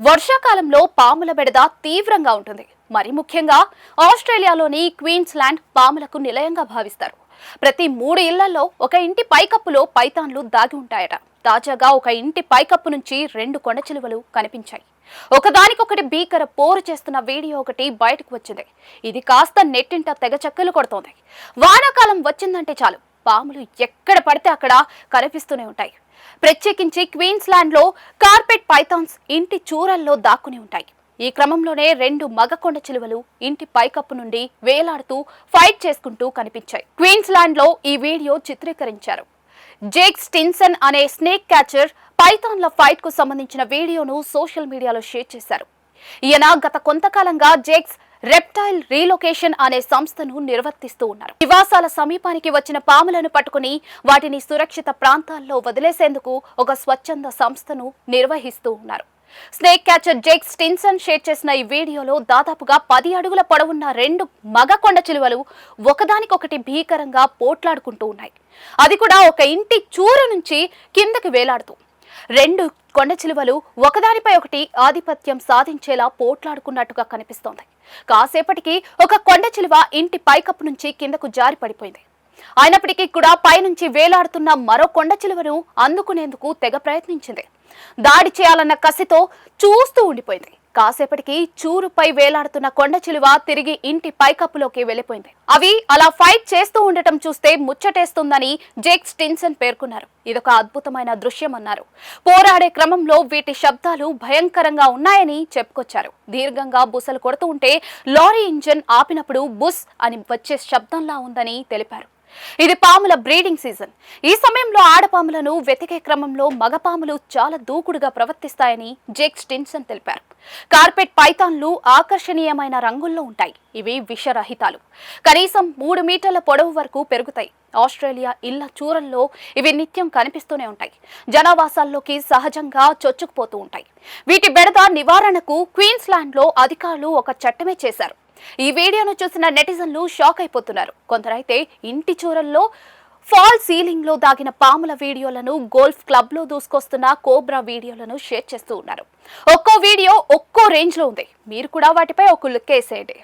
వర్షాకాలంలో పాముల బెడద తీవ్రంగా ఉంటుంది. మరి ముఖ్యంగా ఆస్ట్రేలియాలోని క్వీన్స్ ల్యాండ్ పాములకు నిలయంగా భావిస్తారు. ప్రతి మూడు ఇళ్ళలో ఒక ఇంటి పైకప్పులో పైతాన్లు దాగి ఉంటాయట. తాజాగా ఒక ఇంటి పైకప్పు నుంచి రెండు కొండచిలువలు కనిపించాయి. ఒకదానికొకటి భీకర పోరు చేస్తున్న వీడియో ఒకటి బయటకు వచ్చింది. ఇది కాస్త నెట్టింట తెగ చెక్కలు కొడుతోంది. వానాకాలం వచ్చిందంటే చాలు. పాములు ఎక్కడ పడితే అక్కడ కనిపిస్తూనే ఉంటాయి. ప్రత్యేకించి క్వీన్స్లాండ్లో కార్పెట్ పైథాన్స్ ఇంటి చూరల్లో దాక్కుని ఉంటాయి. ఈ క్రమంలోనే రెండు మగ కొండ చిలువలు ఇంటి పైకప్పు నుండి వేలాడుతూ ఫైట్ చేసుకుంటూ కనిపించాయి. క్వీన్స్లాండ్లో ఈ వీడియో చిత్రీకరించారు. జేక్ స్టిన్సన్ అనే స్నేక్ క్యాచర్ పైథాన్ల ఫైట్కు సంబంధించిన వీడియోను సోషల్ మీడియాలో షేర్ చేశారు. ఈయన గత కొంతకాలంగా జేక్స్ రెప్టైల్ రీలొకేషన్ అనే సంస్థను నిర్వర్తిస్తూ ఉన్నారు. నివాసాల సమీపానికి వచ్చిన పాములను పట్టుకుని వాటిని సురక్షిత ప్రాంతాల్లో వదిలేసేందుకు ఒక స్వచ్ఛంద సంస్థను నిర్వహిస్తూ ఉన్నారు. Snake catcher Jake Stinson share చేసిన ఈ వీడియోలో దాదాపుగా పది అడుగుల పొడవున్న రెండు మగ కొండ చిలువలు ఒకదానికొకటి భీకరంగా పోట్లాడుకుంటూ ఉన్నాయి. అది కూడా ఒక ఇంటి చూర నుంచి కిందకి వేలాడుతూ రెండు కొండ చిలువలు ఒకదానిపై ఒకటి ఆధిపత్యం సాధించేలా పోట్లాడుకున్నట్టుగా కనిపిస్తోంది. కాసేపటికి ఒక కొండ చిలువ ఇంటి పైకప్పు నుంచి కిందకు జారి పడిపోయింది అయినప్పటికీ కూడా పైనుంచి వేలాడుతున్న మరో కొండ చిలువను అందుకునేందుకు తెగ ప్రయత్నించింది. దాడి చేయాలన్న కసితో చూస్తూ ఉండిపోయింది. కాసేపటికి చూరుపై వేలాడుతున్న కొండ చిలువ తిరిగి ఇంటి పైకప్పులోకి వెళ్ళిపోయింది. అవి అలా ఫైట్ చేస్తూ ఉండటం చూస్తే ముచ్చటేస్తుందని జేక్ స్టిన్సన్ పేర్కొన్నారు. ఇదొక అద్భుతమైన దృశ్యం అన్నారు పోరాడే క్రమంలో వీటి శబ్దాలు భయంకరంగా ఉన్నాయని చెప్పుకొచ్చారు. దీర్ఘంగా బుసలు కొడుతూ ఉంటే లారీ ఇంజన్ ఆపినప్పుడు బుస్ అని వచ్చే శబ్దంలా ఉందని తెలిపారు. ఇది పాముల బ్రీడింగ్ సీజన్. ఈ సమయంలో ఆడపాములను వెతికే క్రమంలో మగపాములు చాలా దూకుడుగా ప్రవర్తిస్తాయని జేక్ స్టిన్సన్ తెలిపారు. కార్పెట్ పైథాన్లు ఆకర్షణీయమైన రంగుల్లో ఉంటాయి. ఇవి విషరహితాలు. కనీసం మూడు మీటర్ల పొడవు వరకు పెరుగుతాయి. ఆస్ట్రేలియా ఇళ్ళ చూరల్లో ఇవి నిత్యం కనిపిస్తూనే ఉంటాయి. జనావాసాల్లోకి సహజంగా చొచ్చుకుపోతూ ఉంటాయి. వీటి బెడద నివారణకు క్వీన్స్లాండ్లో అధికారులు ఒక చట్టమే చేశారు. ఈ వీడియోను చూసిన నెటిజన్లు షాక్ అయిపోతున్నారు. కొందరైతే ఇంటి చూరల్లో ఫాల్ సీలింగ్లో దాగిన పాముల వీడియోలను గోల్ఫ్ క్లబ్లో దూసుకొస్తున్న కోబ్రా వీడియోలను షేర్ చేస్తూ ఉన్నారు. ఒక్కో వీడియో ఒక్కో రేంజ్లో ఉంది. మీరు కూడా వాటిపై ఒక లుక్ వేసేయండి.